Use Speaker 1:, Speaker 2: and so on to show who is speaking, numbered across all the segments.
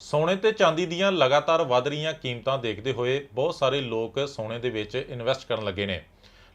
Speaker 1: ਸੋਨੇ ਤੇ ਚਾਂਦੀ ਦੀਆਂ ਲਗਾਤਾਰ ਵਧ ਰਹੀਆਂ ਕੀਮਤਾਂ ਦੇਖਦੇ ਹੋਏ ਬਹੁਤ ਸਾਰੇ ਲੋਕ ਸੋਨੇ ਦੇ ਵਿੱਚ ਇਨਵੈਸਟ ਕਰਨ ਲੱਗੇ ਨੇ।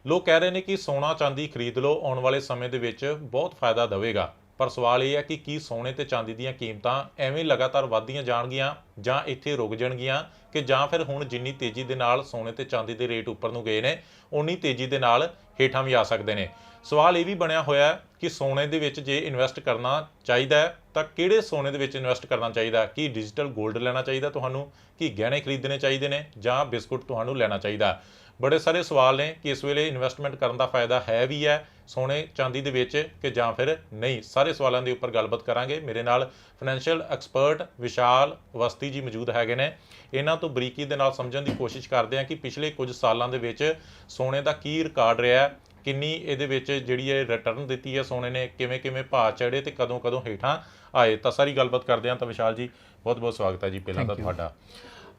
Speaker 1: ਲੋਕ ਕਹਿ ਰਹੇ ਨੇ ਕਿ ਸੋਨਾ ਚਾਂਦੀ ਖਰੀਦ ਲਓ, ਆਉਣ ਵਾਲੇ ਸਮੇਂ ਦੇ ਵਿੱਚ ਬਹੁਤ ਫਾਇਦਾ ਦੇਵੇਗਾ। ਪਰ ਸਵਾਲ ਇਹ ਹੈ ਕਿ ਕੀ ਸੋਨੇ ਤੇ ਚਾਂਦੀ ਦੀਆਂ ਕੀਮਤਾਂ ਐਵੇਂ ਲਗਾਤਾਰ ਵਧਦੀਆਂ ਜਾਣਗੀਆਂ ਜਾਂ ਇੱਥੇ ਰੁਕ ਜਾਣਗੀਆਂ ਕਿ ਜਾਂ ਫਿਰ ਹੁਣ ਜਿੰਨੀ ਤੇਜ਼ੀ ਦੇ ਨਾਲ ਸੋਨੇ ਤੇ ਚਾਂਦੀ ਦੇ ਰੇਟ ਉੱਪਰ ਨੂੰ ਗਏ ਨੇ ਉਨੀ ਤੇਜ਼ੀ ਦੇ ਨਾਲ ਹੇਠਾਂ ਵੀ ਆ ਸਕਦੇ ਨੇ। ਸਵਾਲ ਇਹ ਵੀ ਬਣਿਆ ਹੋਇਆ ਹੈ ਕਿ ਸੋਨੇ ਦੇ ਵਿੱਚ ਜੇ ਇਨਵੈਸਟ ਕਰਨਾ ਚਾਹੀਦਾ ਹੈ, ਤਾਂ ਕਿਹੜੇ ਸੋਨੇ ਦੇ ਵਿੱਚ ਇਨਵੈਸਟ ਕਰਨਾ ਚਾਹੀਦਾ ਕੀ ਡਿਜੀਟਲ 골ਡ ਲੈਣਾ ਚਾਹੀਦਾ ਤੁਹਾਨੂੰ? ਕੀ ਗਹਿਣੇ ਖਰੀਦਣੇ ਚਾਹੀਦੇ ਨੇ? ਜਾਂ ਬਿਸਕੁਟ ਤੁਹਾਨੂੰ ਲੈਣਾ ਚਾਹੀਦਾ ਬੜੇ ਸਾਰੇ ਸਵਾਲ ਨੇ ਕਿ ਇਸ ਵੇਲੇ ਇਨਵੈਸਟਮੈਂਟ ਕਰਨ ਦਾ ਫਾਇਦਾ ਹੈ ਵੀ ਹੈ ਸੋਨੇ ਚਾਂਦੀ ਦੇ ਵਿੱਚ ਕਿ ਜਾਂ ਫਿਰ ਨਹੀਂ? ਸਾਰੇ ਸਵਾਲਾਂ ਦੇ ਉੱਪਰ ਗੱਲਬਾਤ ਕਰਾਂਗੇ। ਮੇਰੇ ਨਾਲ ਫਾਈਨੈਂਸ਼ੀਅਲ ਐਕਸਪਰਟ ਵਿਸ਼ਾਲ ਅਵਸਤੀ ਜੀ ਮੌਜੂਦ ਹੈਗੇ ਨੇ। ਇਹਨਾਂ ਤੋਂ ਬਰੀਕੀ ਦੇ ਨਾਲ ਸਮਝਣ ਦੀ ਕੋਸ਼ਿਸ਼ ਕਰਦੇ ਹਾਂ ਕਿ ਪਿਛਲੇ ਕੁਝ ਸਾਲਾਂ ਦੇ ਵਿੱਚ ਸੋਨੇ ਦਾ ਕੀ ਰਿਕਾਰਡ ਰਿਹਾ ਕਿੰਨੀ ਇਹਦੇ ਵਿੱਚ ਜਿਹੜੀ ਹੈ ਰਿਟਰਨ ਦਿੱਤੀ ਹੈ ਸੋਨੇ ਨੇ ਕਿਵੇਂ ਕਿਵੇਂ ਭਾਅ ਚੜੇ ਤੇ ਕਦੋਂ ਕਦੋਂ ਹੇਠਾਂ ਆਏ। ਤਾਂ ਸਾਰੀ ਗੱਲਬਾਤ ਕਰਦੇ ਹਾਂ ਤਾਂ ਵਿਸ਼ਾਲ ਜੀ ਬਹੁਤ ਬਹੁਤ ਸਵਾਗਤ ਹੈ ਜੀ ਪਹਿਲਾਂ ਤਾਂ ਤੁਹਾਡਾ।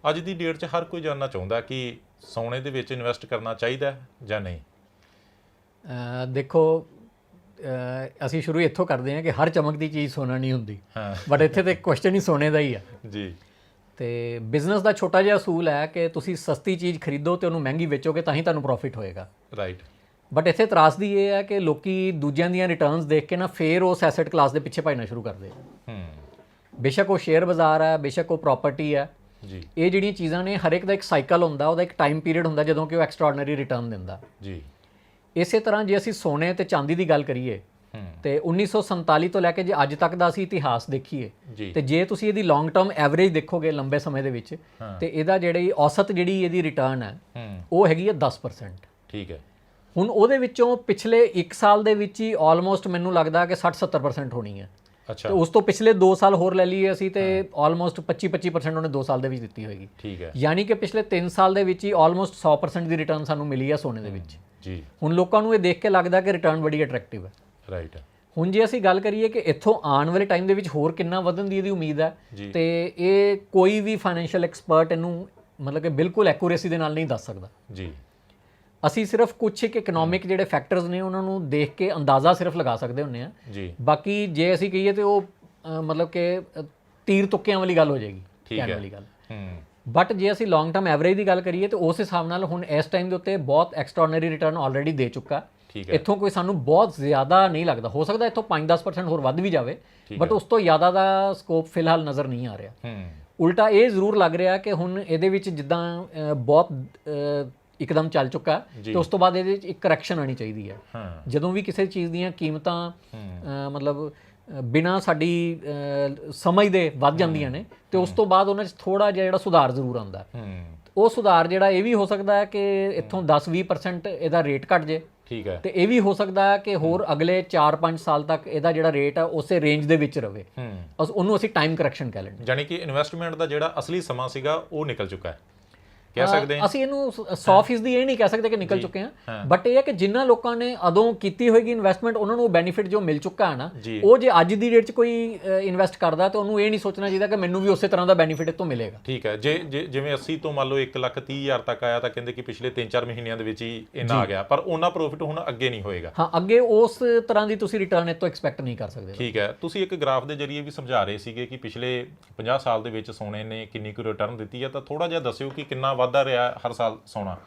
Speaker 1: ਅੱਜ ਦੀ ਡੇਟ 'ਚ ਹਰ ਕੋਈ ਜਾਣਨਾ ਚਾਹੁੰਦਾ ਕਿ ਸੋਨੇ ਦੇ ਵਿੱਚ ਇਨਵੈਸਟ ਕਰਨਾ ਚਾਹੀਦਾ ਹੈ ਜਾਂ ਨਹੀਂ?
Speaker 2: ਦੇਖੋ ਅਸੀਂ ਸ਼ੁਰੂ ਇੱਥੋਂ ਕਰਦੇ ਹਾਂ ਕਿ ਹਰ ਚਮਕਦੀ ਚੀਜ਼ ਸੋਨਾ ਨਹੀਂ ਹੁੰਦੀ। ਬਟ ਇੱਥੇ ਤੇ ਕੁਐਸਚਨ ਹੀ ਸੋਨੇ ਦਾ ਹੀ ਆ।
Speaker 1: ਜੀ।
Speaker 2: ਤੇ ਬਿਜ਼ਨਸ ਦਾ ਛੋਟਾ ਜਿਹਾ ਅਸੂਲ ਹੈ ਕਿ ਤੁਸੀਂ ਸਸਤੀ ਚੀਜ਼ ਖਰੀਦੋ ਤੇ ਉਹਨੂੰ ਮਹਿੰਗੀ ਵੇਚੋਗੇ ਤਾਂ ਹੀ ਤੁਹਾਨੂੰ ਪ੍ਰੋਫਿਟ ਹੋਏਗਾ।
Speaker 1: ਰਾਈਟ
Speaker 2: ਬਟ ਇੱਥੇ ਤਰਾਸਦੀ ਇਹ ਹੈ ਕਿ ਲੋਕੀ ਦੂਜਿਆਂ ਦੀਆਂ ਰਿਟਰਨਸ ਦੇਖ ਕੇ ਨਾ ਫੇਰ ਉਸ ਐਸੈਟ ਕਲਾਸ ਦੇ ਪਿੱਛੇ ਭਜਣਾ ਸ਼ੁਰੂ ਕਰਦੇ
Speaker 1: ਹੂੰ।
Speaker 2: ਬੇਸ਼ੱਕ ਉਹ ਸ਼ੇਅਰ ਬਾਜ਼ਾਰ ਹੈ ਬੇਸ਼ੱਕ ਉਹ ਪ੍ਰਾਪਰਟੀ ਹੈ।
Speaker 1: ਜੀ।
Speaker 2: ਇਹ ਜਿਹੜੀਆਂ ਚੀਜ਼ਾਂ ਨੇ ਹਰ ਇੱਕ ਦਾ ਇੱਕ ਸਾਈਕਲ ਹੁੰਦਾ ਉਹਦਾ ਇੱਕ ਟਾਈਮ ਪੀਰੀਅਡ ਹੁੰਦਾ ਜਦੋਂ ਕਿ ਉਹ ਐਕਸਟਰਾਆਰਡਨਰੀ ਰਿਟਰਨ ਦਿੰਦਾ।
Speaker 1: ਜੀ।
Speaker 2: ਇਸੇ ਤਰ੍ਹਾਂ ਜੇ ਅਸੀਂ ਸੋਨੇ ਤੇ ਚਾਂਦੀ ਦੀ ਗੱਲ ਕਰੀਏ ਤੇ 1947 ਤੋਂ ਲੈ ਕੇ ਜੇ ਅੱਜ ਤੱਕ ਦਾ ਅਸੀਂ ਇਤਿਹਾਸ ਦੇਖੀਏ ਤੇ ਜੇ ਤੁਸੀਂ ਇਹਦੀ ਲੌਂਗ ਟਰਮ ਐਵਰੇਜ ਦੇਖੋਗੇ ਲੰਬੇ ਸਮੇਂ ਦੇ ਵਿੱਚ ਤੇ ਇਹਦਾ ਜਿਹੜੀ ਔਸਤ ਜਿਹੜੀ ਇਹਦੀ ਰਿਟਰਨ ਹੈ
Speaker 1: ਹੂੰ।
Speaker 2: ਉਹ ਹੈਗੀ ਹੈ 10%
Speaker 1: ਠੀਕ ਹੈ।
Speaker 2: ਹੁਣ ਉਹਦੇ ਵਿੱਚੋਂ ਪਿਛਲੇ 1 ਸਾਲ ਦੇ ਵਿੱਚ ਹੀ ਆਲਮੋਸਟ ਮੈਨੂੰ ਲੱਗਦਾ ਕਿ 60-70% ਹੋਣੀ ਹੈ।
Speaker 1: ਅੱਛਾ।
Speaker 2: ਤੇ ਉਸ ਤੋਂ ਪਿਛਲੇ 2 ਸਾਲ ਹੋਰ ਲੈ ਲਈਏ ਅਸੀਂ ਤੇ ਆਲਮੋਸਟ 25-25% ਉਹਨੇ 2 ਸਾਲ ਦੇ ਵਿੱਚ ਦਿੱਤੀ ਹੋਏਗੀ।
Speaker 1: ਠੀਕ ਹੈ।
Speaker 2: ਯਾਨੀ ਕਿ ਪਿਛਲੇ 3 ਸਾਲ ਦੇ ਵਿੱਚ ਹੀ ਆਲਮੋਸਟ 100% ਦੀ ਰਿਟਰਨ ਸਾਨੂੰ ਮਿਲੀ ਹੈ ਸੋਨੇ ਦੇ ਵਿੱਚ।
Speaker 1: ਜੀ।
Speaker 2: ਹੁਣ ਲੋਕਾਂ ਨੂੰ ਇਹ ਦੇਖ ਕੇ ਲੱਗਦਾ ਕਿ ਰਿਟਰਨ ਬੜੀ ਅਟਰੈਕਟਿਵ ਹੈ।
Speaker 1: ਰਾਈਟ
Speaker 2: ਹੁਣ ਜੇ ਅਸੀਂ ਗੱਲ ਕਰੀਏ ਕਿ ਇੱਥੋਂ ਆਉਣ ਵਾਲੇ ਟਾਈਮ ਦੇ ਵਿੱਚ ਹੋਰ ਕਿੰਨਾ ਵਧਣ ਦੀ ਇਹਦੀ ਉਮੀਦ ਹੈ। ਤੇ ਇਹ ਕੋਈ ਵੀ ਫਾਈਨੈਂਸ਼ੀਅਲ ਐਕਸਪਰਟ ਇਹਨੂੰ ਮਤਲਬ ਕਿ ਬਿਲਕੁਲ ਐਕੂਰੇਸੀ ਦੇ ਨਾਲ ਨਹੀਂ ਦੱਸ ਸਕਦਾ।
Speaker 1: ਜੀ।
Speaker 2: ਅਸੀਂ ਸਿਰਫ ਕੁਝ ਇੱਕ ਇਕਨੋਮਿਕ ਜਿਹੜੇ ਫੈਕਟਰਸ ਨੇ ਉਹਨਾਂ ਨੂੰ ਦੇਖ ਕੇ ਅੰਦਾਜ਼ਾ ਸਿਰਫ ਲਗਾ ਸਕਦੇ ਹੁੰਨੇ ਆ।
Speaker 1: ਜੀ।
Speaker 2: ਬਾਕੀ ਜੇ ਅਸੀਂ ਕਹੀਏ ਤੇ ਉਹ ਮਤਲਬ ਕਿ ਤੀਰ ਤੁੱਕਿਆਂ ਵਾਲੀ ਗੱਲ ਹੋ ਜਾਏਗੀ
Speaker 1: ਠੀਕ
Speaker 2: ਕਹਿਣ
Speaker 1: ਹੈ।
Speaker 2: ਵਾਲੀ ਗੱਲ।
Speaker 1: ਹੂੰ
Speaker 2: ਬਟ ਜੇ ਅਸੀਂ ਲੌਂਗ ਟਰਮ ਐਵਰੇਜ ਦੀ ਗੱਲ ਕਰੀਏ ਤੇ ਉਸ ਹਿਸਾਬ ਨਾਲ ਹੁਣ ਇਸ ਟਾਈਮ ਦੇ ਉੱਤੇ ਬਹੁਤ ਐਕਸਟਰਾਆਰਡਨਰੀ ਰਿਟਰਨ ਆਲਰੇਡੀ ਦੇ ਚੁੱਕਾ। ਇੱਥੋਂ ਕੋਈ ਸਾਨੂੰ ਬਹੁਤ ਜ਼ਿਆਦਾ ਨਹੀਂ ਲੱਗਦਾ। ਹੋ ਸਕਦਾ ਇੱਥੋਂ 5-10% ਹੋਰ ਵੱਧ ਵੀ ਜਾਵੇ ਬਟ ਉਸ ਤੋਂ ਜ਼ਿਆਦਾ ਦਾ ਸਕੋਪ ਫਿਲਹਾਲ ਨਜ਼ਰ ਨਹੀਂ ਆ ਰਿਹਾ।
Speaker 1: ਹੂੰ
Speaker 2: ਉਲਟਾ ਇਹ ਜ਼ਰੂਰ ਲੱਗ ਰਿਹਾ ਕਿ ਹੁਣ ਇਹਦੇ ਵਿੱਚ ਜਿੱਦਾਂ ਬਹੁਤ ਇੱਕਦਮ ਚੱਲ ਚੁੱਕਾ ਤੇ ਉਸ ਤੋਂ ਬਾਅਦ ਇਹਦੇ ਵਿੱਚ ਇੱਕ ਕਰੈਕਸ਼ਨ ਆਣੀ ਚਾਹੀਦੀ ਹੈ। ਜਦੋਂ ਵੀ ਕਿਸੇ ਚੀਜ਼ ਦੀਆਂ ਕੀਮਤਾਂ ਮਤਲਬ ਬਿਨਾਂ ਸਾਡੀ ਸਮਝ ਦੇ ਵੱਧ ਜਾਂਦੀਆਂ ਨੇ ਤੇ ਉਸ ਤੋਂ ਬਾਅਦ ਉਹਨਾਂ 'ਚ ਥੋੜਾ ਜਿਹਾ ਜਿਹੜਾ ਸੁਧਾਰ ਜ਼ਰੂਰ ਆਉਂਦਾ ਉਹ ਸੁਧਾਰ ਜਿਹੜਾ ਇਹ ਵੀ ਹੋ ਸਕਦਾ ਹੈ ਕਿ ਇੱਥੋਂ 10-20% ਇਹਦਾ ਰੇਟ ਘਟ ਜੇ।
Speaker 1: ਠੀਕ ਹੈ।
Speaker 2: ਤੇ ਇਹ ਵੀ ਹੋ ਸਕਦਾ ਹੈ ਕਿ ਹੋਰ ਅਗਲੇ 4-5 ਸਾਲ ਤੱਕ ਇਹਦਾ ਜਿਹੜਾ ਰੇਟ ਹੈ ਉਸੇ ਰੇਂਜ ਦੇ ਵਿੱਚ ਰਵੇ।
Speaker 1: ਹੂੰ।
Speaker 2: ਅਸ- ਉਹਨੂੰ ਅਸੀਂ ਟਾਈਮ ਕਰੈਕਸ਼ਨ ਕਹਿ ਲੈਂਦੇ
Speaker 1: ਯਾਨੀ ਕਿ ਇਨਵੈਸਟਮੈਂਟ ਦਾ ਜਿਹੜਾ ਅਸਲੀ ਸਮਾਂ ਸੀਗਾ ਉਹ ਨਿਕਲ ਚੁੱਕਾ ਹੈ। ਕਹਿ ਸਕਦੇ ਹਾਂ।
Speaker 2: ਅਸੀਂ ਇਹਨੂੰ 100% ਦੀ ਇਹ ਨਹੀਂ ਕਹਿ ਸਕਦੇ ਕਿ ਨਿਕਲ ਚੁੱਕੇ ਹਾਂ। ਬਟ ਇਹ ਹੈ ਕਿ ਜਿਨ੍ਹਾਂ ਲੋਕਾਂ ਨੇ ਅਦੋਂ ਕੀਤੀ ਹੋਏਗੀ ਇਨਵੈਸਟਮੈਂਟ ਉਹਨਾਂ ਨੂੰ ਬੈਨੀਫਿਟ ਜੋ ਮਿਲ ਚੁੱਕਾ ਹੈ ਨਾ। ਉਹ ਜੇ ਅੱਜ ਦੀ ਡੇਟ 'ਚ ਕੋਈ ਇਨਵੈਸਟ ਕਰਦਾ ਤਾਂ ਉਹਨੂੰ ਇਹ ਨਹੀਂ ਸੋਚਣਾ ਚਾਹੀਦਾ ਕਿ ਮੈਨੂੰ ਵੀ ਉਸੇ ਤਰ੍ਹਾਂ ਦਾ ਬੈਨੀਫਿਟ ਇਤੋਂ ਮਿਲੇਗਾ।
Speaker 1: ਠੀਕ ਹੈ। ਜੇ ਜਿਵੇਂ 80 ਤੋਂ ਮੰਨ ਲਓ 1 ਲੱਖ 30 ਹਜ਼ਾਰ ਤੱਕ ਆਇਆ ਤਾਂ ਕਹਿੰਦੇ ਕਿ ਪਿਛਲੇ 3-4 ਮਹੀਨਿਆਂ ਦੇ ਵਿੱਚ ਹੀ ਇੰਨਾ ਆ ਗਿਆ। ਪਰ ਉਹਨਾਂ ਪ੍ਰੋਫਿਟ ਹੁਣ ਅੱਗੇ ਨਹੀਂ ਹੋਏਗਾ।
Speaker 2: ਹਾਂ ਅੱਗੇ ਉਸ ਤਰ੍ਹਾਂ ਦੀ ਤੁਸੀਂ ਰਿਟਰਨ ਇਤੋਂ ਐਕਸਪੈਕਟ ਨਹੀਂ ਕਰ ਸਕਦੇ।
Speaker 1: ਠੀਕ ਹੈ। ਤੁਸੀਂ ਇੱਕ ਗ੍ਰਾਫ ਦੇ ਜ਼ਰੀਏ ਵੀ ਸਮਝਾ ਰਹੇ ਸੀਗੇ ਕਿ ਪਿਛਲੇ 50 ਸਾਲ ਦੇ ਵਿੱਚ ਸੋਨੇ ਨੇ ਕਿੰਨੀ ਕੁ ਰਿਟਰਨ ਦਿੱਤੀ ਹੈ ਤਾਂ ਥੋੜਾ ਜਿਹਾ ਦੱਸਿਓ ਕਿ ਕਿੰਨਾ ਵਾਧਾ ਰਿਹਾ ਹਰ ਸਾਲ ਸੋਨਾ।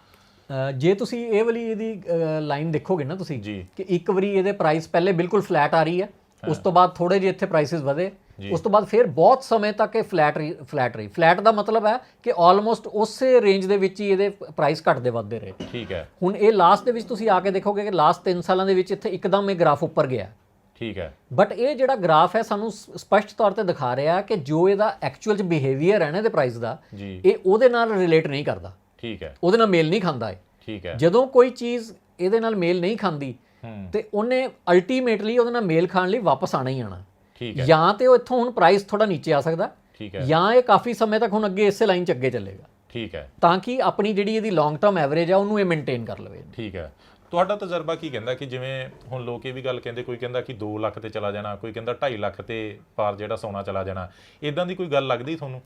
Speaker 2: ਜੇ ਤੁਸੀਂ ਇਹ ਵਾਲੀ ਇਹਦੀ ਲਾਈਨ ਦੇਖੋਗੇ ਨਾ ਤੁਸੀਂ। ਕਿ ਇੱਕ ਵਾਰੀ ਇਹਦੇ ਪ੍ਰਾਈਸ ਪਹਿਲੇ ਬਿਲਕੁਲ ਫਲੈਟ ਆ ਰਹੀ ਹੈ ਉਸ ਤੋਂ ਬਾਅਦ ਥੋੜੇ ਜਿਹੇ ਇੱਥੇ ਪ੍ਰਾਈਸਸ ਵਧੇ ਉਸ ਤੋਂ ਬਾਅਦ ਫਿਰ ਬਹੁਤ ਸਮੇਂ ਤੱਕ ਇਹ ਫਲੈਟ ਰਹੀ ਫਲੈਟ ਰਹੀ। ਫਲੈਟ ਦਾ ਮਤਲਬ ਹੈ ਕਿ ਆਲਮੋਸਟ ਉਸੇ ਰੇਂਜ ਦੇ ਵਿੱਚ ਹੀ ਇਹਦੇ ਪ੍ਰਾਈਸ ਘਟਦੇ ਵੱਧਦੇ ਰਹੇ।
Speaker 1: ਠੀਕ ਹੈ।
Speaker 2: ਹੁਣ ਇਹ ਲਾਸਟ ਦੇ ਵਿੱਚ ਤੁਸੀਂ ਆ ਕੇ ਦੇਖੋਗੇ ਕਿ ਲਾਸਟ 3 ਸਾਲਾਂ ਦੇ ਵਿੱਚ ਇੱਥੇ ਇੱਕਦਮ ਇਹ ਗ੍ਰਾਫ ਉੱਪਰ ਗਿਆ।
Speaker 1: ਠੀਕ ਹੈ।
Speaker 2: ਬਟ ਇਹ ਜਿਹੜਾ ਗ੍ਰਾਫ ਹੈ ਸਾਨੂੰ ਸਪਸ਼ਟ ਤੌਰ ਤੇ ਦਿਖਾ ਰਿਹਾ ਕਿ ਜੋ ਇਹਦਾ ਐਕਚੁਅਲ ਚ ਬਿਹੇਵੀਅਰ ਹੈ ਨਾ ਇਹਦੇ ਪ੍ਰਾਈਸ ਦਾ ਇਹ ਉਹਦੇ ਨਾਲ ਰਿਲੇਟ ਨਹੀਂ ਕਰਦਾ।
Speaker 1: ਠੀਕ ਹੈ।
Speaker 2: ਉਹਦੇ ਨਾਲ ਮੇਲ ਨਹੀਂ ਖਾਂਦਾ ਇਹ।
Speaker 1: ਠੀਕ ਹੈ।
Speaker 2: ਜਦੋਂ ਕੋਈ ਚੀਜ਼ ਇਹਦੇ ਨਾਲ ਮੇਲ ਨਹੀਂ ਖਾਂਦੀ
Speaker 1: ਹੂੰ।
Speaker 2: ਤੇ ਉਹਨੇ ਅਲਟੀਮੇਟਲੀ ਉਹਦੇ ਨਾਲ ਮੇਲ ਖਾਣ ਲਈ ਵਾਪਸ ਆਣਾ ਹੀ ਆਣਾ।
Speaker 1: ਠੀਕ ਹੈ।
Speaker 2: ਜਾਂ ਤੇ ਉਹ ਇੱਥੋਂ ਹੁਣ ਪ੍ਰਾਈਸ ਥੋੜਾ ਨੀਚੇ ਆ ਸਕਦਾ
Speaker 1: ਠੀਕ ਹੈ।
Speaker 2: ਜਾਂ ਇਹ ਕਾਫੀ ਸਮੇਂ ਤੱਕ ਹੁਣ ਅੱਗੇ ਇਸੇ ਲਾਈਨ 'ਚ ਅੱਗੇ ਚੱਲੇਗਾ।
Speaker 1: ਠੀਕ ਹੈ।
Speaker 2: ਤਾਂ ਕਿ ਆਪਣੀ ਜਿਹੜੀ ਇਹਦੀ ਲੌਂਗ ਟਰਮ ਐਵਰੇਜ ਆ ਉਹਨੂੰ ਇਹ ਮੇਨਟੇਨ ਕਰ ਲਵੇ।
Speaker 1: ਠੀਕ ਹੈ। ਤੁਹਾਡਾ ਤਜਰਬਾ ਕੀ ਕਹਿੰਦਾ ਕਿ ਜਿਵੇਂ ਹੁਣ ਲੋਕ ਇਹ ਵੀ ਗੱਲ ਕਹਿੰਦੇ ਕੋਈ ਕਹਿੰਦਾ ਕਿ 2 ਲੱਖ ਤੇ ਚਲਾ ਜਾਣਾ ਕੋਈ ਕਹਿੰਦਾ 2.5 ਲੱਖ ਤੇ ਪਾਰ ਜਿਹੜਾ ਸੋਨਾ ਚਲਾ ਜਾਣਾ ਇਦਾਂ ਦੀ ਕੋਈ ਗੱਲ ਲੱਗਦੀ ਤੁਹਾਨੂੰ?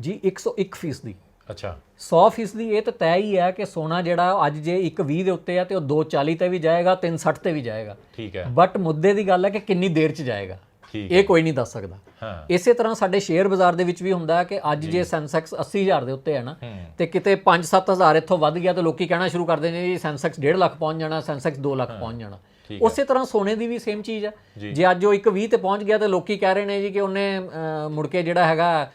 Speaker 2: ਜੀ 101 ਫੀਸਦੀ।
Speaker 1: ਅੱਛਾ।
Speaker 2: 100 ਫੀਸਦੀ ਇਹ ਤਾਂ ਤੈਅ ਹੀ ਹੈ ਕਿ ਸੋਨਾ ਜਿਹੜਾ ਅੱਜ ਜੇ 120 ਦੇ ਉੱਤੇ ਆ ਤੇ ਉਹ 240 ਤੇ ਵੀ ਜਾਏਗਾ 360 ਤੇ ਵੀ ਜਾਏਗਾ।
Speaker 1: ਠੀਕ ਹੈ।
Speaker 2: ਬਟ ਮੁੱਦੇ ਦੀ ਗੱਲ ਹੈ ਕਿ ਕਿੰਨੀ ਦੇਰ 'ਚ ਜਾਏਗਾ। ਇਹ ਕੋਈ ਨਹੀਂ ਦੱਸ ਸਕਦਾ।
Speaker 1: ਹਾਂ।
Speaker 2: ਇਸੇ ਤਰ੍ਹਾਂ ਸਾਡੇ ਸ਼ੇਅਰ ਬਾਜ਼ਾਰ ਦੇ ਵਿੱਚ ਵੀ ਹੁੰਦਾ ਹੈ ਕਿ ਅੱਜ ਜੇ। ਸੈਂਸੈਕਸ 80000 ਦੇ ਉੱਤੇ ਹੈ ਨਾ ਤੇ ਕਿਤੇ 5-7000 ਇੱਥੋਂ ਵੱਧ ਗਿਆ ਤਾਂ ਲੋਕੀ ਕਹਿਣਾ ਸ਼ੁਰੂ ਕਰ ਦਿੰਦੇ ਨੇ ਜੀ ਸੈਂਸੈਕਸ 1.5 ਲੱਖ ਪਹੁੰਚ ਜਾਣਾ ਸੈਂਸੈਕਸ 2 ਲੱਖ ਪਹੁੰਚ ਜਾਣਾ। ਉਸੇ ਤਰ੍ਹਾਂ ਸੋਨੇ ਦੀ ਵੀ ਸੇਮ ਚੀਜ਼ ਹੈ।
Speaker 1: ਜੀ।
Speaker 2: ਅੱਜ ਉਹ ਇੱਕ 20 ਤੇ ਪਹੁੰਚ ਗਿਆ ਤੇ ਲੋਕੀ ਕਹਿ ਰਹੇ ਨੇ ਜੀ ਕਿ ਉਹਨੇ ਮੁੜ ਕੇ ਜਿਹੜਾ ਹੈਗਾ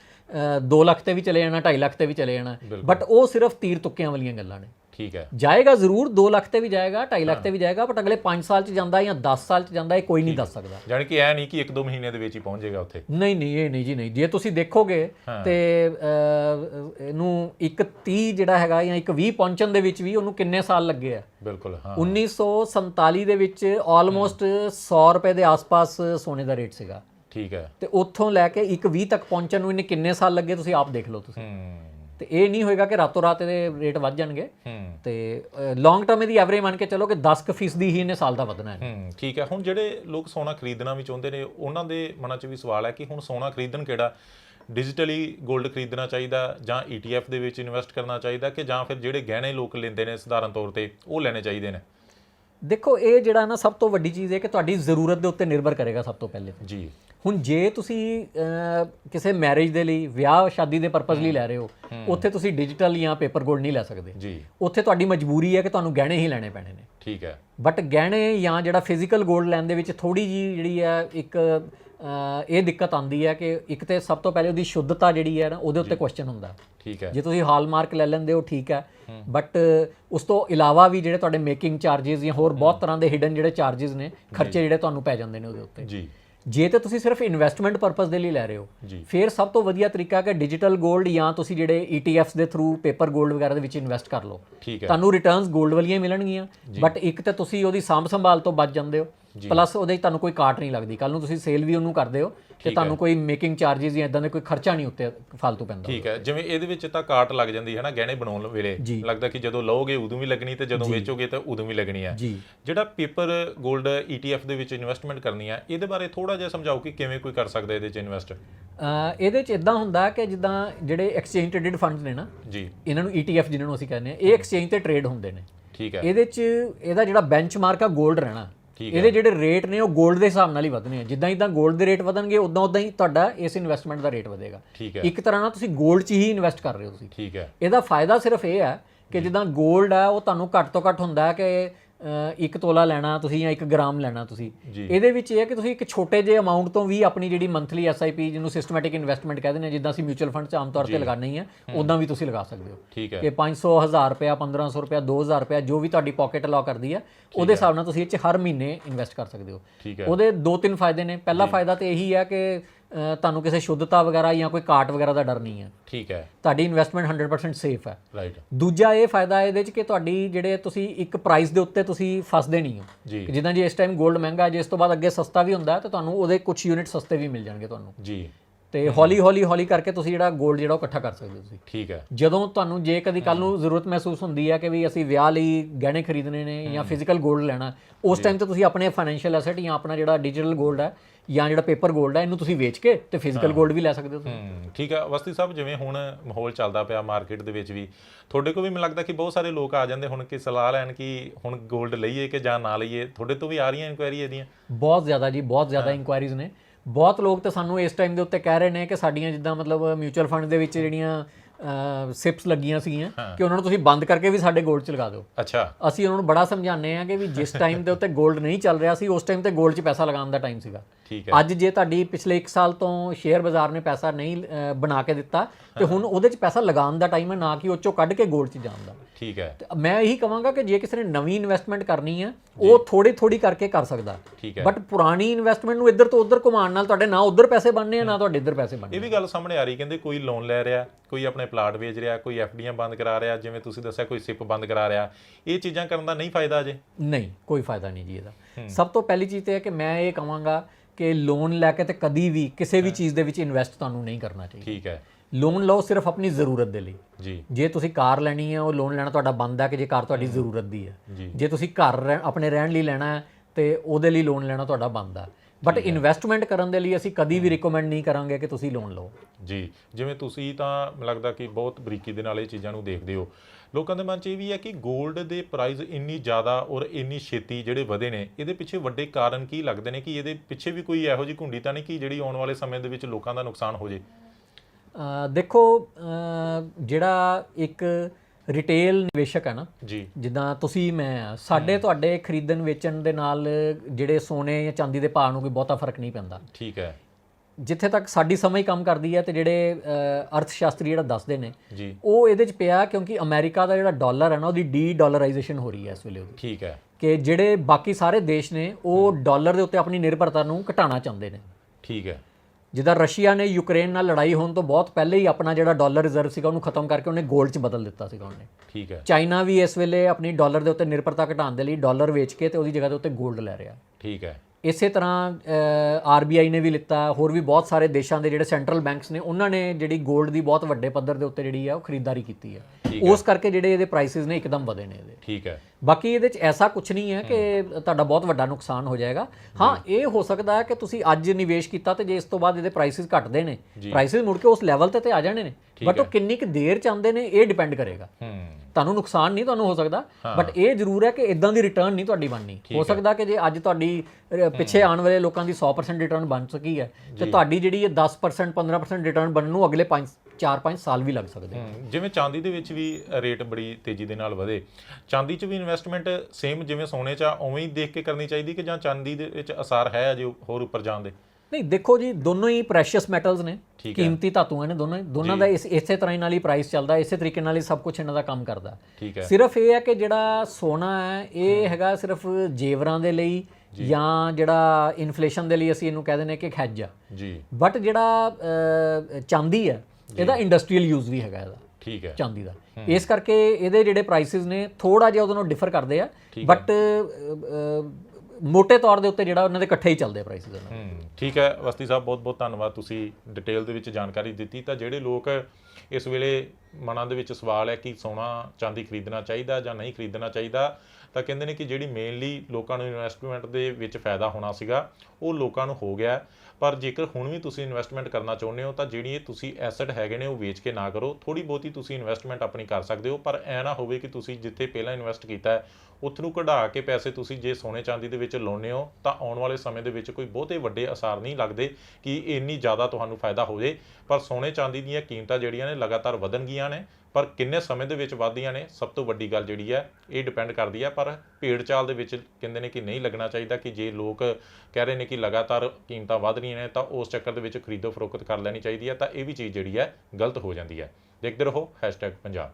Speaker 2: 2 ਲੱਖ ਤੇ ਵੀ ਚਲੇ ਜਾਣਾ 2.5 ਲੱਖ ਤੇ ਵੀ ਚਲੇ ਜਾਣਾ। ਬਟ ਉਹ ਸਿਰਫ ਤੀਰ ਤੁੱਕਿਆਂ ਵਾਲੀਆਂ ਗੱਲਾਂ ਨੇ।
Speaker 1: ਠੀਕ ਹੈ।
Speaker 2: ਜਾਏਗਾ ਜ਼ਰੂਰ 2 ਲੱਖ ਤੇ ਵੀ ਜਾਏਗਾ 2.5 ਲੱਖ ਤੇ ਵੀ ਜਾਏਗਾ ਬਟ ਅਗਲੇ 5 ਸਾਲ ਚ ਜਾਂਦਾ ਜਾਂ 10 ਸਾਲ ਚ ਜਾਂਦਾ ਇਹ ਕੋਈ ਨਹੀਂ ਦੱਸ ਸਕਦਾ।
Speaker 1: ਜਾਣੀ ਕਿ ਐ ਨਹੀਂ ਕਿ ਇੱਕ ਦੋ ਮਹੀਨੇ ਦੇ ਵਿੱਚ ਹੀ ਪਹੁੰਚ ਜਾਏਗਾ ਉੱਥੇ।
Speaker 2: ਨਹੀਂ ਨਹੀਂ ਇਹ ਨਹੀਂ ਜੀ ਨਹੀਂ। ਜੇ ਤੁਸੀਂ ਦੇਖੋਗੇ ਤੇ ਇਹਨੂੰ ਇੱਕ 30 ਜਿਹੜਾ ਹੈਗਾ ਜਾਂ ਇੱਕ 20 ਪਹੁੰਚਣ ਦੇ ਵਿੱਚ ਵੀ ਉਹਨੂੰ ਕਿੰਨੇ ਸਾਲ ਲੱਗੇ ਆ?
Speaker 1: ਬਿਲਕੁਲ ਹਾਂ।
Speaker 2: 1947 ਦੇ ਵਿੱਚ ਆਲਮੋਸਟ 100 ਰੁਪਏ ਦੇ ਆਸ-ਪਾਸ ਸੋਨੇ ਦਾ ਰੇਟ ਸੀਗਾ।
Speaker 1: ਠੀਕ ਹੈ।
Speaker 2: ਤੇ ਉੱਥੋਂ ਲੈ ਕੇ ਇੱਕ 20 ਤੱਕ ਪਹੁੰਚਣ ਨੂੰ ਇਹਨੇ ਕਿੰਨੇ ਸਾਲ ਲੱਗੇ ਤੁਸੀਂ ਆਪ ਦੇਖ ਲਓ ਤੁਸੀਂ। ਤੇ ਇਹ ਨਹੀਂ ਹੋਏਗਾ ਕਿ ਰਾਤੋਂ ਰਾਤ ਇਹਦੇ ਰੇਟ ਵੱਧ ਜਾਣਗੇ। ਤੇ ਲੌਂਗ ਟਰਮ ਇਹਦੀ ਐਵਰੇਜ ਮੰਨ ਕੇ ਚੱਲੋ ਕਿ 10% ਦੀ ਹੀ ਇਹਨੇ ਸਾਲ ਦਾ ਵਧਣਾ ਹੂੰ।
Speaker 1: ਠੀਕ ਹੈ। ਹੁਣ ਜਿਹੜੇ ਲੋਕ ਸੋਨਾ ਖਰੀਦਣਾ ਵੀ ਚਾਹੁੰਦੇ ਨੇ ਉਹਨਾਂ ਦੇ ਮਨਾਂ 'ਚ ਵੀ ਸਵਾਲ ਹੈ ਕਿ ਹੁਣ ਸੋਨਾ ਖਰੀਦਣ ਕਿਹੜਾ? ਡਿਜੀਟਲੀ 골ਡ ਖਰੀਦਣਾ ਚਾਹੀਦਾ ਜਾਂ ETF ਦੇ ਵਿੱਚ ਇਨਵੈਸਟ ਕਰਨਾ ਚਾਹੀਦਾ ਕਿ ਜਾਂ ਫਿਰ ਜਿਹੜੇ ਗਹਿਣੇ ਲੋਕ ਲੈਂਦੇ ਨੇ ਸਧਾਰਨ ਤੌਰ ਤੇ ਉਹ ਲੈਣੇ ਚਾਹੀਦੇ ਨੇ?
Speaker 2: ਦੇਖੋ ਇਹ ਜਿਹੜਾ ਨਾ ਸਭ ਤੋਂ ਵੱਡੀ ਚੀਜ਼ ਹੈ ਕਿ ਤੁਹਾਡੀ ਜ਼ਰੂਰਤ ਦੇ ਉੱਤੇ ਨਿਰਭਰ ਕਰੇਗਾ ਸਭ ਤੋਂ ਪਹਿਲੇ।
Speaker 1: ਜੀ।
Speaker 2: ਹੁਣ ਜੇ ਤੁਸੀਂ ਕਿਸੇ ਮੈਰਿਜ ਦੇ ਲਈ ਵਿਆਹ ਸ਼ਾਦੀ ਦੇ ਪਰਪਸ ਲਈ ਲੈ ਰਹੇ ਹੋ ਉੱਥੇ ਤੁਸੀਂ ਡਿਜੀਟਲ ਜਾਂ ਪੇਪਰ ਗੋਲਡ ਨਹੀਂ ਲੈ ਸਕਦੇ।
Speaker 1: ਜੀ।
Speaker 2: ਉੱਥੇ ਤੁਹਾਡੀ ਮਜਬੂਰੀ ਹੈ ਕਿ ਤੁਹਾਨੂੰ ਗਹਿਣੇ ਹੀ ਲੈਣੇ ਪੈਣੇ ਨੇ।
Speaker 1: ਠੀਕ ਹੈ।
Speaker 2: ਬਟ ਗਹਿਣੇ ਜਾਂ ਜਿਹੜਾ ਫਿਜ਼ੀਕਲ ਗੋਲਡ ਲੈਣ ਦੇ ਵਿੱਚ ਥੋੜੀ ਜੀ ਜਿਹੜੀ ਹੈ ਇੱਕ ਇਹ ਦਿੱਕਤ ਆਉਂਦੀ ਹੈ ਕਿ ਇੱਕ ਤੇ ਸਭ ਤੋਂ ਪਹਿਲੇ ਉਹਦੀ ਸ਼ੁੱਧਤਾ ਜਿਹੜੀ ਹੈ ਨਾ ਉਹਦੇ ਉੱਤੇ ਕੁਐਸਚਨ ਹੁੰਦਾ।
Speaker 1: ਠੀਕ ਹੈ।
Speaker 2: ਜੇ ਤੁਸੀਂ ਹਾਲਮਾਰਕ ਲੈ ਲੈਂਦੇ ਹੋ ਠੀਕ ਹੈ। ਬਟ ਉਸ ਤੋਂ ਇਲਾਵਾ ਵੀ ਜਿਹੜੇ ਤੁਹਾਡੇ ਮੇਕਿੰਗ ਚਾਰजेस ਜਾਂ ਹੋਰ ਬਹੁਤ ਤਰ੍ਹਾਂ ਦੇ ਹਿਡਨ ਜਿਹੜੇ ਚਾਰजेस ਨੇ ਖਰਚੇ ਜਿਹੜੇ ਤੁਹਾਨੂੰ ਪੈ ਜਾਂਦੇ ਨੇ ਉਹਦੇ ਉੱਤੇ।
Speaker 1: ਜੀ।
Speaker 2: ਜੇ ਤਾਂ ਤੁਸੀਂ ਸਿਰਫ ਇਨਵੈਸਟਮੈਂਟ ਪਰਪਸ ਦੇ ਲਈ ਲੈ ਰਹੇ ਹੋ ਫਿਰ ਸਭ ਤੋਂ ਵਧੀਆ ਤਰੀਕਾ ਹੈ ਕਿ ਡਿਜੀਟਲ 골ਡ ਜਾਂ ਤੁਸੀਂ ਜਿਹੜੇ ETFs ਦੇ ਥਰੂ ਪੇਪਰ 골ਡ ਵਗੈਰਾ ਦੇ ਵਿੱਚ ਇਨਵੈਸਟ ਕਰ ਲਓ। ਤੁਹਾਨੂੰ ਰਿਟਰਨਸ 골ਡ ਵਾਲੀਆਂ ਮਿਲਣਗੀਆਂ। ਬਟ ਇੱਕ ਤਾਂ ਤੁਸੀਂ ਉਹਦੀ ਸਾਂਭ ਸੰਭਾਲ ਤੋਂ ਬਚ ਜਾਂਦੇ ਹੋ। ਪਲੱਸ ਉਹਦੇ ਤੁਹਾਨੂੰ ਕੋਈ ਕਾਟ ਨਹੀਂ ਲੱਗਦੀ। ਕੱਲ ਨੂੰ ਤੁਸੀਂ ਸੇਲ ਵੀ ਉਹਨੂੰ ਕਰਦੇ ਹੋ ਤੇ ਤੁਹਾਨੂੰ ਕੋਈ ਮੇਕਿੰਗ ਚਾਰजेस ਜਾਂ ਇਦਾਂ ਦੇ ਕੋਈ ਖਰਚਾ ਨਹੀਂ ਉੱਤੇ ਫालतू ਪੈਂਦਾ।
Speaker 1: ਠੀਕ ਹੈ। ਜਿਵੇਂ ਇਹਦੇ ਵਿੱਚ ਤਾਂ ਕਾਟ ਲੱਗ ਜਾਂਦੀ ਹੈ ਨਾ ਗਹਿਣੇ ਬਣਾਉਣ ਵੇਲੇ। ਲੱਗਦਾ ਕਿ ਜਦੋਂ ਲਓਗੇ ਉਦੋਂ ਵੀ ਲੱਗਣੀ ਤੇ ਜਦੋਂ ਵੇਚੋਗੇ ਤਾਂ ਉਦੋਂ ਵੀ ਲੱਗਣੀ ਹੈ। ਜਿਹੜਾ ਪੇਪਰ 골ਡ ETF ਦੇ ਵਿੱਚ ਇਨਵੈਸਟਮੈਂਟ ਕਰਨੀ ਹੈ ਇਹਦੇ ਬਾਰੇ ਥੋੜਾ ਜਿਹਾ ਸਮਝਾਓ ਕਿ ਕਿਵੇਂ ਕੋਈ ਕਰ ਸਕਦਾ ਇਹਦੇ ਵਿੱਚ ਇਨਵੈਸਟ
Speaker 2: ਇਹਦੇ ਵਿੱਚ ਇਦਾਂ ਹੁੰਦਾ ਕਿ ਜਿੱਦਾਂ ਜਿਹੜੇ ਐਕਸਚੇਂਜ ਟ੍ਰੇਡਡ ਫੰਡਸ ਨੇ ਨਾ
Speaker 1: ਜੀ।
Speaker 2: ਇਹਨਾਂ ਨੂੰ ETF ਜਿਨ੍ਹਾਂ ਨੂੰ ਅਸੀਂ ਕਹਿੰਦੇ ਆ ਇਹ ਐਕਸਚੇਂਜ ਤੇ ਟ੍ਰੇਡ ਹੁੰਦੇ ਨੇ।
Speaker 1: ਠੀਕ ਹੈ।
Speaker 2: ਇਹਦੇ ਵਿੱਚ ਇਹਦਾ ਜਿਹੜਾ ਬੈਂਚਮਾਰਕ ਆ 골ਡ ਰਹਿਣਾ। ਇਹਦੇ ਜਿਹੜੇ ਰੇਟ ਨੇ ਉਹ 골ਡ ਦੇ ਹਿਸਾਬ ਨਾਲ ਹੀ ਵਧਣੇ ਆ। ਜਿੱਦਾਂ ਹੀ ਤਾਂ 골ਡ ਦੇ ਰੇਟ ਵਧਣਗੇ ਉਦਾਂ ਉਦਾਂ ਹੀ ਤੁਹਾਡਾ ਇਸ ਇਨਵੈਸਟਮੈਂਟ ਦਾ ਰੇਟ ਵਧੇਗਾ। ਇੱਕ ਤਰ੍ਹਾਂ ਨਾਲ ਤੁਸੀਂ 골ਡ 'ਚ ਹੀ ਇਨਵੈਸਟ ਕਰ ਰਹੇ ਹੋ ਤੁਸੀਂ।
Speaker 1: ਠੀਕ ਹੈ।
Speaker 2: ਇਹਦਾ ਫਾਇਦਾ ਸਿਰਫ ਇਹ ਹੈ ਕਿ ਜਿੱਦਾਂ 골ਡ ਹੈ ਉਹ ਤੁਹਾਨੂੰ ਘੱਟ ਤੋਂ ਘੱਟ ਹੁੰਦਾ ਹੈ ਕਿ ਇੱਕ ਤੋਲਾ ਲੈਣਾ ਤੁਸੀਂ ਜਾਂ 1 ਗ੍ਰਾਮ ਲੈਣਾ ਤੁਸੀਂ। ਇਹਦੇ ਵਿੱਚ ਇਹ ਹੈ ਕਿ ਤੁਸੀਂ ਇੱਕ ਛੋਟੇ ਜਿਹੇ ਅਮਾਉਂਟ ਤੋਂ ਵੀ ਆਪਣੀ ਜਿਹੜੀ ਮੰਥਲੀ ਐਸਆਈਪੀ ਜਿਹਨੂੰ ਸਿਸਟਮੈਟਿਕ ਇਨਵੈਸਟਮੈਂਟ ਕਹਿੰਦੇ ਨੇ ਜਿੱਦਾਂ ਅਸੀਂ ਮਿਊਚੁਅਲ ਫੰਡ 'ਚ ਆਮ ਤੌਰ ਤੇ ਲਗਾਉਂਦੇ ਹੀ ਉਦਾਂ ਵੀ ਤੁਸੀਂ ਲਗਾ ਸਕਦੇ ਹੋ।
Speaker 1: ਠੀਕ ਹੈ।
Speaker 2: ਕਿ 500 1000 ਰੁਪਇਆ 1500 ਰੁਪਇਆ 2000 ਰੁਪਇਆ ਜੋ ਵੀ ਤੁਹਾਡੀ ਪਾਕਟ ਅਲਾਉ ਕਰਦੀ ਹੈ ਉਹਦੇ ਹਿਸਾਬ ਨਾਲ ਤੁਸੀਂ ਇਹ 'ਚ ਹਰ ਮਹੀਨੇ ਇਨਵੈਸਟ ਕਰ ਸਕਦੇ ਹੋ। ਉਹਦੇ ਦੋ ਤਿੰਨ ਫਾਇਦੇ ਨੇ। ਪਹਿਲਾ ਫਾਇਦਾ ਤੇ ਇਹੀ ਹੈ ਕਿ ਤੁਹਾਨੂੰ ਕਿਸੇ ਸ਼ੁੱਧਤਾ ਵਗੈਰਾ ਜਾਂ ਕੋਈ ਕਾਟ ਵਗੈਰਾ ਦਾ ਡਰ ਨਹੀਂ ਹੈ।
Speaker 1: ਠੀਕ ਹੈ।
Speaker 2: ਤੁਹਾਡੀ ਇਨਵੈਸਟਮੈਂਟ 100% ਸੇਫ ਹੈ।
Speaker 1: ਰਾਈਟ
Speaker 2: ਦੂਜਾ ਇਹ ਫਾਇਦਾ ਇਹਦੇ 'ਚ ਕਿ ਤੁਹਾਡੀ ਜਿਹੜੇ ਤੁਸੀਂ ਇੱਕ ਪ੍ਰਾਈਸ ਦੇ ਉੱਤੇ ਤੁਸੀਂ ਫਸਦੇ ਨਹੀਂ ਹੋ। ਜਿੱਦਾਂ ਜੇ ਇਸ ਟਾਈਮ 골ਡ ਮਹਿੰਗਾ ਹੈ ਜੇ ਇਸ ਤੋਂ ਬਾਅਦ ਅੱਗੇ ਸਸਤਾ ਵੀ ਹੁੰਦਾ ਹੈ ਤਾਂ ਤੁਹਾਨੂੰ ਉਹਦੇ ਕੁਝ ਯੂਨਿਟ ਸਸਤੇ ਵੀ ਮਿਲ ਜਾਣਗੇ ਤੁਹਾਨੂੰ।
Speaker 1: ਜੀ।
Speaker 2: ਤੇ ਹੌਲੀ ਹੌਲੀ ਹੌਲੀ ਕਰਕੇ ਤੁਸੀਂ ਜਿਹੜਾ ਗੋਲਡ ਜਿਹੜਾ ਉਹ ਇਕੱਠਾ ਕਰ ਸਕਦੇ ਹੋ ਤੁਸੀਂ।
Speaker 1: ਠੀਕ ਹੈ।
Speaker 2: ਜਦੋਂ ਤੁਹਾਨੂੰ ਜੇ ਕਦੀ ਕੱਲ ਨੂੰ ਜ਼ਰੂਰਤ ਮਹਿਸੂਸ ਹੁੰਦੀ ਹੈ ਕਿ ਵੀ ਅਸੀਂ ਵਿਆਹ ਲਈ ਗਹਿਣੇ ਖਰੀਦਣੇ ਨੇ ਜਾਂ ਫਿਜ਼ੀਕਲ ਗੋਲਡ ਲੈਣਾ ਉਸ ਟਾਈਮ ਤੇ ਤੁਸੀਂ ਆਪਣੇ ਫਾਈਨੈਂਸ਼ੀਅਲ ਐਸੈਟ ਜਾਂ ਆਪਣਾ ਜਿਹੜਾ ਡਿਜੀਟਲ ਗੋਲਡ ਹੈ ਜਾਂ ਜਿਹੜਾ ਪੇਪਰ ਗੋਲਡ ਹੈ ਇਹਨੂੰ ਤੁਸੀਂ ਵੇਚ ਕੇ ਤੇ ਫਿਜ਼ੀਕਲ ਗੋਲਡ ਵੀ ਲੈ ਸਕਦੇ ਹੋ ਤੁਸੀਂ।
Speaker 1: ਠੀਕ ਹੈ। ਵਸਤੀ ਸਾਹਿਬ ਜਿਵੇਂ ਹੁਣ ਮਾਹੌਲ ਚੱਲਦਾ ਪਿਆ ਮਾਰਕੀਟ ਦੇ ਵਿੱਚ ਵੀ ਤੁਹਾਡੇ ਕੋਲ ਵੀ ਮੈਨੂੰ ਲੱਗਦਾ ਕਿ ਬਹੁਤ ਸਾਰੇ ਲੋਕ ਆ ਜਾਂਦੇ ਹੁਣ ਕਿ ਸਲਾਹ ਲੈਣ ਕਿ ਹੁਣ ਗੋਲਡ ਲਈਏ ਕਿ ਜਾਂ ਨਾ ਲਈਏ ਤੁਹਾਡੇ ਤੋਂ ਵੀ ਆ ਰਹੀਆਂ ਇਨਕੁਆਇਰੀ ਇਹਦੀਆਂ?
Speaker 2: ਬਹੁਤ ਜ਼ਿਆਦਾ ਜੀ ਬਹੁਤ ਜ਼ਿਆਦਾ ਇਨਕੁਆਇਰੀਜ਼ ਨੇ। ਬਹੁਤ ਲੋਕ ਤਾਂ ਸਾਨੂੰ ਇਸ ਟਾਈਮ ਦੇ ਉੱਤੇ ਕਹਿ ਰਹੇ ਨੇ ਕਿ ਸਾਡੀਆਂ ਜਿੱਦਾਂ ਮਤਲਬ ਮਿਊਚੁਅਲ ਫੰਡ ਦੇ ਵਿੱਚ ਜਿਹੜੀਆਂ ਸਿਪਸ ਲੱਗੀਆਂ ਸੀਗੀਆਂ ਕਿ ਉਹਨਾਂ ਨੂੰ ਤੁਸੀਂ ਬੰਦ ਕਰਕੇ ਵੀ ਸਾਡੇ ਗੋਲਡ 'ਚ ਲਗਾ ਦਿਓ।
Speaker 1: ਅੱਛਾ।
Speaker 2: ਅਸੀਂ ਉਹਨਾਂ ਨੂੰ ਬੜਾ ਸਮਝਾਉਂਦੇ ਆ ਕਿ ਵੀ ਜਿਸ ਟਾਈਮ ਦੇ ਉੱਤੇ 골ਡ ਨਹੀਂ ਚੱਲ ਰਿਹਾ ਸੀ ਉਸ ਟਾਈਮ ਤੇ 골ਡ 'ਚ ਪੈਸਾ ਲਗਾਉਣ ਦਾ ਟਾਈਮ ਸੀਗਾ। ਅੱਜ ਜੇ ਤੁਹਾਡੀ ਪਿਛਲੇ 1 ਸਾਲ ਤੋਂ ਸ਼ੇਅਰ ਬਾਜ਼ਾਰ ਨੇ ਪੈਸਾ ਨਹੀਂ ਬਣਾ ਕੇ ਦਿੱਤਾ ਤੇ ਹੁਣ ਉਹਦੇ 'ਚ ਪੈਸਾ ਲਗਾਉਣ ਦਾ ਟਾਈਮ ਹੈ ਨਾ ਕਿ ਉਹ 'ਚੋਂ ਕੱਢ ਕੇ ਗੋਲਡ 'ਚ ਜਾਣ ਦਾ।
Speaker 1: ਠੀਕ ਹੈ।
Speaker 2: ਮੈਂ ਇਹੀ ਕਹਾਂਗਾ ਕਿ ਜੇ ਕਿਸੇ ਨੇ ਨਵੀਂ ਇਨਵੈਸਟਮੈਂਟ ਕਰਨੀ ਹੈ ਉਹ ਥੋੜੀ ਥੋੜੀ ਕਰਕੇ ਕਰ ਸਕਦਾ। ਬਟ ਪੁਰਾਣੀ ਇਨਵੈਸਟਮੈਂਟ ਨੂੰ ਇੱਧਰ ਤੋਂ ਉੱਧਰ ਘੁਮਾਉਣ ਨਾਲ ਤੁਹਾਡੇ ਨਾ ਉੱਧਰ ਪੈਸੇ ਬਣਨੇ ਆ ਨਾ ਤੁਹਾਡੇ ਇੱਧਰ ਪੈਸੇ ਬਣਨੇ
Speaker 1: ਇਹ ਵੀ ਗੱਲ ਸਾਹਮਣੇ ਆ ਰਹੀ ਕਹਿੰਦੇ ਕੋਈ ਲੋਨ ਲੈ ਰਿਹਾ ਕੋਈ ਆਪਣੇ ਪਲਾਟ ਵੇਚ ਰਿਹਾ ਕੋਈ ਐਫਡੀਆਂ ਬੰਦ ਕਰਾ ਰਿਹਾ ਜਿਵੇਂ ਤੁਸੀਂ ਦੱਸਿਆ ਕੋਈ ਸਿਪ ਬੰਦ ਕਰਾ ਰਿਹਾ ਇਹ ਚੀਜ਼ਾਂ ਕਰਨ ਦਾ ਨਹੀਂ ਫਾਇਦਾ ਅਜੇ?
Speaker 2: ਨਹੀਂ ਕੋਈ ਫਾਇਦਾ ਨਹੀਂ ਜੀ ਇਹਦਾ। ਸਭ ਤੋਂ ਪਹਿਲੀ ਚੀਜ਼ ਤੇ ਹੈ ਕਿ ਮੈਂ ਇਹ ਕਹਾਂਗਾ ਕਿ ਲੋਨ ਲੈ ਕੇ ਤੇ ਕਦੀ ਵੀ ਕਿਸੇ ਵੀ ਚੀਜ਼ ਦੇ ਵਿੱਚ ਇਨਵੈਸਟ ਤੁਹਾਨੂੰ ਨਹੀਂ ਕਰਨਾ ਚਾਹੀਦਾ।
Speaker 1: ਠੀਕ ਹੈ।
Speaker 2: ਲੋਨ ਲਓ ਸਿਰਫ ਆਪਣੀ ਜ਼ਰੂਰਤ ਦੇ ਲਈ।
Speaker 1: ਜੀ।
Speaker 2: ਜੇ ਤੁਸੀਂ ਕਾਰ ਲੈਣੀ ਹੈ ਉਹ ਲੋਨ ਲੈਣਾ ਤੁਹਾਡਾ ਬੰਦ ਹੈ ਕਿ ਜੇ ਕਾਰ ਤੁਹਾਡੀ ਜ਼ਰੂਰਤ ਦੀ ਹੈ।
Speaker 1: ਜੀ।
Speaker 2: ਤੁਸੀਂ ਘਰ ਆਪਣੇ ਰਹਿਣ ਲਈ ਲੈਣਾ ਹੈ ਤੇ ਉਹਦੇ ਲਈ ਲੋਨ ਲੈਣਾ ਤੁਹਾਡਾ ਬੰਦ ਹੈ। ਬਟ ਇਨਵੈਸਟਮੈਂਟ ਕਰਨ ਦੇ ਲਈ ਅਸੀਂ ਕਦੀ ਵੀ ਰეკਮੈਂਡ ਨਹੀਂ ਕਰਾਂਗੇ ਕਿ ਤੁਸੀਂ ਲੋਨ ਲਓ।
Speaker 1: ਜੀ ਜਿਵੇਂ ਤੁਸੀਂ ਤਾਂ ਮੈਨੂੰ ਲੱਗਦਾ ਕਿ ਬਹੁਤ ਬਰੀਕੀ ਦੇ ਨਾਲ ਇਹ ਚੀਜ਼ਾਂ ਨੂੰ ਦੇਖਦੇ ਹੋ। ਲੋਕਾਂ ਦੇ ਮਨ 'ਚ ਇਹ ਵੀ ਹੈ ਕਿ 골ਡ ਦੇ ਪ੍ਰਾਈਜ਼ ਇੰਨੀ ਜ਼ਿਆਦਾ ਔਰ ਇੰਨੀ ਛੇਤੀ ਜਿਹੜੇ ਵਧੇ ਨੇ ਇਹਦੇ ਪਿੱਛੇ ਵੱਡੇ ਕਾਰਨ ਕੀ ਲੱਗਦੇ ਨੇ? ਕਿ ਇਹਦੇ ਪਿੱਛੇ ਵੀ ਕੋਈ ਇਹੋ ਜਿਹੀ ਘੁੰਡੀ ਤਾਂ ਨਹੀਂ ਕਿ ਜਿਹੜੀ ਆਉਣ ਵਾਲੇ ਸਮੇਂ ਦੇ ਵਿੱਚ ਲੋਕਾਂ ਦਾ ਨੁਕਸਾਨ ਹੋ ਜੇ?
Speaker 2: ਦੇਖੋ ਜਿਹੜਾ ਇੱਕ ਰਿਟੇਲ ਨਿਵੇਸ਼ਕ ਹੈ ਨਾ
Speaker 1: ਜੀ।
Speaker 2: ਜਿੱਦਾਂ ਤੁਸੀਂ ਮੈਂ ਸਾਡੇ ਤੁਹਾਡੇ ਖਰੀਦਣ ਵੇਚਣ ਦੇ ਨਾਲ ਜਿਹੜੇ ਸੋਨੇ ਜਾਂ ਚਾਂਦੀ ਦੇ ਭਾਅ ਨੂੰ ਕੋਈ ਬਹੁਤਾ ਫ਼ਰਕ ਨਹੀਂ ਪੈਂਦਾ।
Speaker 1: ਠੀਕ ਹੈ।
Speaker 2: ਜਿੱਥੇ ਤੱਕ ਸਾਡੀ ਸਮਝ ਕੰਮ ਕਰਦੀ ਹੈ ਤੇ ਜਿਹੜੇ ਅਰਥ ਸ਼ਾਸਤਰੀ ਜਿਹੜਾ ਦੱਸਦੇ ਨੇ ਉਹ ਇਹਦੇ ਚ ਪਿਆ ਕਿਉਂਕਿ ਅਮਰੀਕਾ ਦਾ ਜਿਹੜਾ ਡਾਲਰ ਹੈ ਨਾ ਉਹਦੀ ਡੀ ਡਾਲਰਾਈਜੇਸ਼ਨ ਹੋ ਰਹੀ ਹੈ ਇਸ ਵੇਲੇ ਉਹਦੀ।
Speaker 1: ਠੀਕ ਹੈ।
Speaker 2: ਕਿ ਜਿਹੜੇ ਬਾਕੀ ਸਾਰੇ ਦੇਸ਼ ਨੇ ਉਹ ਡਾਲਰ ਦੇ ਉੱਤੇ ਆਪਣੀ ਨਿਰਭਰਤਾ ਨੂੰ ਘਟਾਉਣਾ ਚਾਹੁੰਦੇ ਨੇ।
Speaker 1: ਠੀਕ ਹੈ।
Speaker 2: ਜਿੱਦਾਂ ਰਸ਼ੀਆ ਨੇ ਯੂਕਰੇਨ ਨਾਲ ਲੜਾਈ ਹੋਣ ਤੋਂ ਬਹੁਤ ਪਹਿਲੇ ਹੀ ਆਪਣਾ ਜਿਹੜਾ ਡਾਲਰ ਰਿਜ਼ਰਵ ਸੀਗਾ ਉਹਨੂੰ ਖਤਮ ਕਰਕੇ ਉਹਨੇ ਗੋਲਡ 'ਚ ਬਦਲ ਦਿੱਤਾ ਸੀਗਾ ਉਹਨੇ।
Speaker 1: ਠੀਕ ਹੈ।
Speaker 2: ਚਾਈਨਾ ਵੀ ਇਸ ਵੇਲੇ ਆਪਣੀ ਡਾਲਰ ਦੇ ਉੱਤੇ ਨਿਰਭਰਤਾ ਘਟਾਉਣ ਦੇ ਲਈ ਡਾਲਰ ਵੇਚ ਕੇ ਤੇ ਉਹਦੀ ਜਗ੍ਹਾ ਦੇ ਉੱਤੇ ਗੋਲਡ ਲੈ ਰਿਹਾ।
Speaker 1: ਠੀਕ ਹੈ।
Speaker 2: ਇਸੇ ਤਰ੍ਹਾਂ ਆਰਬੀਆਈ ਨੇ ਵੀ ਲਿੱਤਾ ਹੋਰ ਵੀ ਬਹੁਤ ਸਾਰੇ ਦੇਸ਼ਾਂ ਦੇ ਜਿਹੜੇ ਸੈਂਟਰਲ ਬੈਂਕਸ ਨੇ ਉਹਨਾਂ ਨੇ ਜਿਹੜੀ ਗੋਲਡ ਦੀ ਬਹੁਤ ਵੱਡੇ ਪੱਧਰ ਦੇ ਉੱਤੇ ਜਿਹੜੀ ਆ ਉਹ ਖਰੀਦਦਾਰੀ ਕੀਤੀ ਹੈ। ਉਸ ਕਰਕੇ ਜਿਹੜੇ ਇਹਦੇ ਪ੍ਰਾਈਸਿਸ ਨੇ ਇੱਕਦਮ ਵਧੇ ਨੇ ਇਹਦੇ।
Speaker 1: ਠੀਕ ਹੈ।
Speaker 2: ਬਾਕੀ ਇਹਦੇ ਚ ਐਸਾ ਕੁਝ ਨਹੀਂ ਹੈ ਕਿ ਤੁਹਾਡਾ ਬਹੁਤ ਵੱਡਾ ਨੁਕਸਾਨ ਹੋ ਜਾਏਗਾ। ਹਾਂ ਇਹ ਹੋ ਸਕਦਾ ਹੈ ਕਿ ਤੁਸੀਂ ਅੱਜ ਨਿਵੇਸ਼ ਕੀਤਾ ਤੇ ਜੇ ਇਸ ਤੋਂ ਬਾਅਦ ਇਹਦੇ ਪ੍ਰਾਈਸਿਸ ਘਟਦੇ ਨੇ ਪ੍ਰਾਈਸਿਸ ਮੁੜ ਕੇ ਉਸ ਲੈਵਲ ਤੇ ਤੇ ਆ ਜਾਣੇ ਨੇ। ਬਟ ਉਹ ਕਿੰਨੀ ਕੁ ਦੇਰ ਚ ਆਉਂਦੇ ਨੇ ਇਹ ਡਿਪੈਂਡ ਕਰੇਗਾ। ਤੁਹਾਨੂੰ ਨੁਕਸਾਨ ਨਹੀਂ ਤੁਹਾਨੂੰ ਹੋ ਸਕਦਾ ਬਟ ਇਹ ਜ਼ਰੂਰ ਹੈ ਕਿ ਇਦਾਂ ਦੀ ਰਿਟਰਨ ਨਹੀਂ ਤੁਹਾਡੀ ਬਣਨੀ। ਹੋ ਸਕਦਾ ਕਿ ਜੇ ਅੱਜ ਤੁਹਾਡੀ ਪਿੱਛੇ ਆਉਣ ਵਾਲੇ ਲੋਕਾਂ ਦੀ 100% ਰਿਟਰਨ ਬਣ ਸਕੀ ਹੈ ਤੇ ਤੁਹਾਡੀ ਜਿਹੜੀ ਇਹ 10% 15% ਰਿਟਰਨ ਬਣਨ ਨੂੰ ਅਗਲੇ 5 4-5 ਸਾਲ ਵੀ ਲੱਗ ਸਕਦੇ
Speaker 1: ਹਮ, ਜਿਵੇਂ ਚਾਂਦੀ ਦੇ ਵਿੱਚ ਵੀ ਰੇਟ ਬੜੀ ਤੇਜ਼ੀ ਦੇ ਨਾਲ ਵਧੇ ਚਾਂਦੀ 'ਚ ਵੀ ਇਨਵੈਸਟਮੈਂਟ ਸੇਮ ਜਿਵੇਂ ਸੋਨੇ 'ਚ ਆ ਉਵੇਂ ਹੀ ਦੇਖ ਕੇ ਕਰਨੀ ਚਾਹੀਦੀ ਕਿ ਜਾਂ ਚਾਂਦੀ ਦੇ ਵਿੱਚ ਅਸਰ ਹੈ ਅਜੇ ਹੋਰ ਉੱਪਰ ਜਾਣ ਦੇ?
Speaker 2: ਨਹੀਂ ਦੇਖੋ ਜੀ ਦੋਨੋਂ ਹੀ ਪ੍ਰੈਸ਼ੀਅਸ ਮੈਟਲਸ ਨੇ। ਕੀਮਤੀ ਧਾਤੂਆਂ ਨੇ ਦੋਨੋਂ ਹੀ ਦੋਨਾਂ ਦਾ ਇਸ ਇਸੇ ਤਰ੍ਹਾਂ ਹੀ ਨਾਲ ਹੀ ਪ੍ਰਾਈਸ ਚੱਲਦਾ ਇਸੇ ਤਰੀਕੇ ਨਾਲ ਹੀ ਸਭ ਕੁਝ ਇਹਨਾਂ ਦਾ ਕੰਮ ਕਰਦਾ। ਸਿਰਫ ਇਹ ਹੈ ਕਿ ਜਿਹੜਾ ਸੋਨਾ ਹੈ ਇਹ ਹੈਗਾ ਸਿਰਫ ਜੇਵਰਾਂ ਦੇ ਲਈ ਜਾਂ। ਜਿਹੜਾ ਇਨਫਲੇਸ਼ਨ ਦੇ ਲਈ ਅਸੀਂ ਇਹਨੂੰ ਕਹਿ ਦਿੰਦੇ ਕਿ ਇੱਕ ਹੈਜ ਆ।
Speaker 1: ਜੀ।
Speaker 2: ਬਟ ਜਿਹੜਾ ਚਾਂਦੀ ਹੈ ਇਹਦਾ ਇੰਡਸਟਰੀਅਲ ਯੂਜ਼ ਵੀ ਹੈਗਾ ਇਹਦਾ
Speaker 1: ਠੀਕ ਹੈ।
Speaker 2: ਚਾਂਦੀ ਦਾ। ਇਸ ਕਰਕੇ ਇਹਦੇ ਜਿਹੜੇ ਪ੍ਰਾਈਸਿਸ ਨੇ ਥੋੜਾ ਜਿਹਾ ਉਹਦੋਂ ਡਿਫਰ ਕਰਦੇ ਆ ਬਟ ਮੋٹے ਤੌਰ ਦੇ ਉੱਤੇ ਜਿਹੜਾ ਉਹਨਾਂ ਦੇ ਇਕੱਠੇ ਹੀ ਚੱਲਦੇ ਪ੍ਰਾਈਸਿਸ ਇਹਨਾਂ ਦੇ।
Speaker 1: ਹਮ ਠੀਕ ਹੈ। ਵਸਤੀ ਸਾਹਿਬ ਬਹੁਤ ਬਹੁਤ ਧੰਨਵਾਦ। ਤੁਸੀਂ ਡਿਟੇਲ ਦੇ ਵਿੱਚ ਜਾਣਕਾਰੀ ਦਿੱਤੀ ਤਾਂ ਜਿਹੜੇ ਲੋਕ ਇਸ ਵੇਲੇ ਮਨਾਂ ਦੇ ਵਿੱਚ ਸਵਾਲ ਹੈ ਕਿ ਸੋਨਾ ਚਾਂਦੀ ਖਰੀਦਣਾ ਚਾਹੀਦਾ ਜਾਂ ਨਹੀਂ ਖਰੀਦਣਾ ਚਾਹੀਦਾ, ਤਾਂ ਕਹਿੰਦੇ ਨੇ ਕਿ ਜਿਹੜੀ ਮੇਨਲੀ ਲੋਕਾਂ ਨੂੰ ਇਨਵੈਸਟਮੈਂਟ ਦੇ ਵਿੱਚ ਫਾਇਦਾ ਹੋਣਾ ਸੀਗਾ, ਉਹ ਲੋਕਾਂ ਨੂੰ ਹੋ ਗਿਆ। ਪਰ ਜੇਕਰ ਹੁਣ ਵੀ ਤੁਸੀਂ ਇਨਵੈਸਟਮੈਂਟ ਕਰਨਾ ਚਾਹੁੰਦੇ ਹੋ, ਤਾਂ ਜਿਹੜੀ ਇਹ ਤੁਸੀਂ ਐਸੈਟ ਹੈਗੇ ਨੇ ਉਹ ਵੇਚ ਕੇ ਨਾ ਕਰੋ। ਥੋੜੀ ਬਹੁਤੀ ਤੁਸੀਂ ਇਨਵੈਸਟਮੈਂਟ ਆਪਣੀ ਕਰ ਸਕਦੇ ਹੋ, ਪਰ ਐ ਨਾ ਹੋਵੇ ਕਿ ਤੁਸੀਂ ਜਿੱਥੇ ਪਹਿਲਾਂ ਇਨਵੈਸਟ ਕੀਤਾ ਹੈ, ਉੱਥੇ ਨੂੰ ਕਢਾ ਕੇ ਪੈਸੇ ਤੁਸੀਂ ਜੇ ਸੋਨੇ ਚਾਂਦੀ ਦੇ ਵਿੱਚ ਲਾਉਂਦੇ ਹੋ, ਤਾਂ ਆਉਣ ਵਾਲੇ ਸਮੇਂ ਦੇ ਵਿੱਚ ਕੋਈ ਬਹੁਤੇ ਵੱਡੇ ਅਸਰ ਨਹੀਂ ਲੱਗਦੇ ਕਿ ਇੰਨੀ ਜ਼ਿਆਦਾ ਤੁਹਾਨੂੰ ਫਾਇਦਾ ਹੋਵੇ। ਪਰ ਸੋਨੇ ਚਾਂਦੀ ਦੀਆਂ ਕੀਮਤਾਂ ਜਿਹੜੀਆਂ ਨੇ ਲਗਾਤਾਰ ਵਧਣਗੀਆਂ ਨੇ, ਪਰ ਕਿੰਨੇ ਸਮੇਂ ਦੇ ਵਿੱਚ ਵੱਧਦੀਆਂ ਨੇ, ਸਭ ਤੋਂ ਵੱਡੀ ਗੱਲ ਜਿਹੜੀ ਹੈ, ਇਹ ਡਿਪੈਂਡ ਕਰਦੀ ਹੈ, ਪਰ ਭੇੜ ਚਾਲ ਦੇ ਵਿੱਚ ਕਹਿੰਦੇ ਨੇ ਕਿ ਨਹੀਂ ਲੱਗਣਾ ਚਾਹੀਦਾ ਕਿ ਜੇ ਲੋਕ ਕਹਿ ਰਹੇ ਨੇ ਕਿ ਲਗਾਤਾਰ ਕੀਮਤਾਂ ਵਧ ਰਹੀਆਂ ਨੇ, ਤਾਂ ਉਸ ਚੱਕਰ ਦੇ ਵਿੱਚ ਖਰੀਦੋ ਫਰੋਖਤ ਕਰ ਲੈਣੀ ਚਾਹੀਦੀ ਹੈ, ਤਾਂ ਇਹ ਵੀ ਚੀਜ਼ ਜਿਹੜੀ ਹੈ, ਗਲਤ ਹੋ ਜਾਂਦੀ ਹੈ। ਦੇਖਦੇ ਰਹੋ, hashtag ਪੰਜਾਬ।